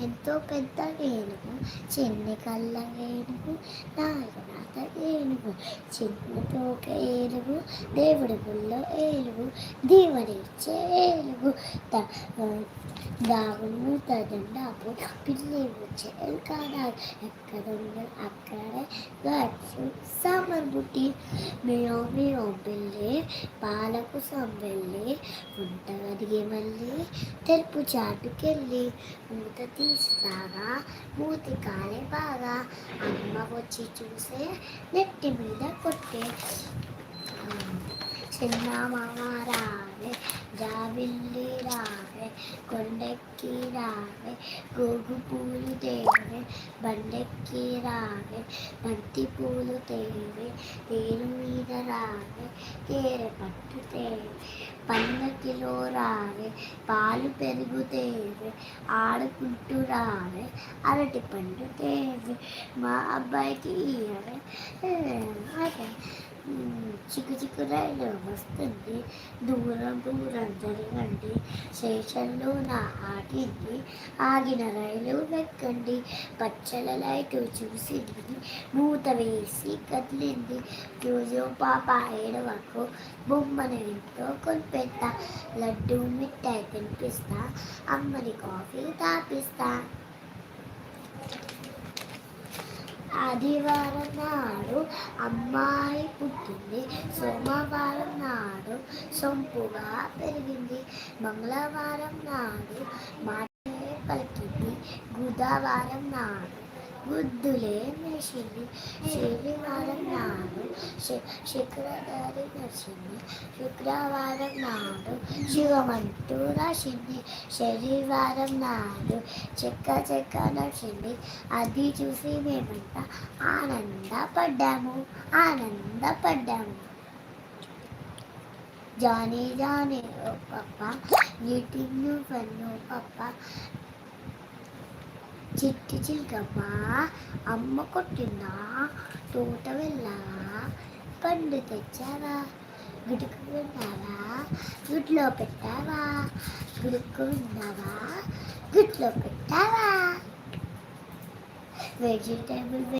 ఎంతో పెద్ద ఏనుగు చిన్ని కళ్ళ ఏనుగు నాగనాథ ఏనుగు చిన్న తోక ఏనుగు దేవుడి గుళ్ళో ఏనుగు దీవనిచ్చే ఏనుగు దాగుడు తదండాపు పిల్లి వచ్చే కాదా ఎక్కడుందో అక్కడే గచ్చు సాంబార్ బుట్టి మేము మేము బిల్లి పాలకు సంబెళ్ళి వంట గదిగి మళ్ళీ తెలుపు చాటుకెళ్ళి మూత తీస్తాగా మూతి కాలే బాగా. అమ్మ వచ్చి చూసే నెట్టి మీద కొట్టే. చిన్న మామ రావే జాబిల్లి రావే కొండెక్కి రావే గోగు పూలు తేవే బండెక్కి రావే బంతి పూలు తేవే తేరు మీద రావే తేరె పట్టు తేవే పన్నకిలో రావే పాలు పెరుగు తేవే ఆడుకుంటూ రావే అరటి పండు తేవే మా అబ్బాయికి ఇయ్యవే అదే. చిక్కు చిక్కు రైలు వస్తుంది దూరం దూరం జరగండి స్టేషన్లో నా ఆగింది ఆగిన రైలు వెక్కండి. పచ్చల లైటు చూసింది మూత వేసి కదిలింది. రోజు పాప ఏడవకు బొమ్మను ఇంట్లో కొనిపెట్ట లడ్డు మిఠాయి తినిపిస్తా. అమ్మని కాఫీ తాపిస్తా. ఆదివారం నాడు అమ్మాయి పుట్టింది. సోమవారం నాడు సొంపుగా పెరిగింది. మంగళవారం నాడు మాట పలికింది. బుధవారం నాడు బుద్ధులే మెషింది శనివారం నాడు శుక్రవారి నడిచింది శుక్రవారం నాడు నాడు శివమంటూ రాసింది శనివారం నాడు చెక్క చెక్క నడిచింది అది చూసి మేమంతా ఆనందపడ్డాము ఆనందపడ్డాము. జానీ జానీ ఓ పప్ప నీటింగ్ పన్ను పప్ప చిట్టి చిలకమ్మ అమ్మ కొట్టిందా తోట వెళ్ళావా పండు తెచ్చావా గుడుకు విన్నావా గుడ్లో పెట్టావా? గుడుకు గుడ్లో పెట్టావా? వెజిటేబుల్